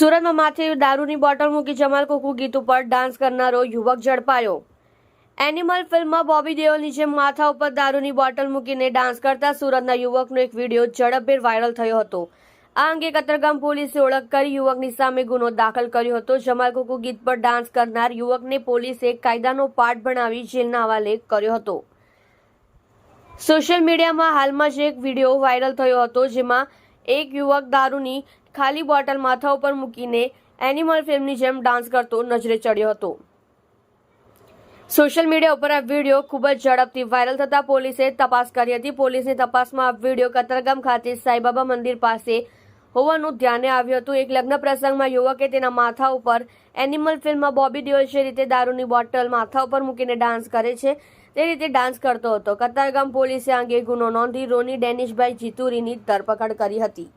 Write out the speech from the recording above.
સુરતમાં માથે દારૂની બોટલ મૂકી જમાલ કુકુ ગીત ઉપર ડાન્સ કરનારો યુવક ઝડપાયો. એનિમલ ફિલ્મમાં બોબી દેઓલની જેમ માથા ઉપર દારૂની બોટલ મૂકીને ડાન્સ કરતા સુરતના યુવકનો એક વીડિયો ઝડપભેર વાયરલ થયો હતો. આ અંગે કતરગામ પોલીસે ઓળખ કરી યુવકની સામે ગુનો દાખલ કર્યો હતો. જમાલ કુકુ ગીત પર ડાન્સ કરનાર યુવકને પોલીસે કાયદાનો પાઠ ભણાવી જેલના હવાલે કર્યો હતો. સોશિયલ મીડિયામાં હાલમાં જ એક વીડિયો વાયરલ થયો હતો જેમાં એક યુવક દારૂની ખાલી બોટલ માથા ઉપર મૂકીને એનિમલ ફિલ્મની જેમ ડાન્સ કરતો નજરે ચડ્યો હતો. સોશિયલ મીડિયા ઉપર આ વીડિયો ખૂબ જ ઝડપથી વાયરલ થતા પોલીસે તપાસ કરી હતી. પોલીસની તપાસમાં આ વીડિયો કતરગામ ખાતે સાઈબાબા મંદિર પાસે હોવાનું ધ્યાને આવ્યું હતું. એક લગ્ન પ્રસંગમાં યુવકે તેના માથા ઉપર એનિમલ ફિલ્મમાં બોબી દેઓલ જે રીતે દારૂની બોટલ માથા ઉપર મૂકીને ડાન્સ કરે છે. તે રીતે ડાન્સ કરતો હતો. કતારગામ પોલીસે આ અંગે ગુનો નોંધી રોની ડેનિશભાઈ જીતુરીની ધરપકડ કરી હતી.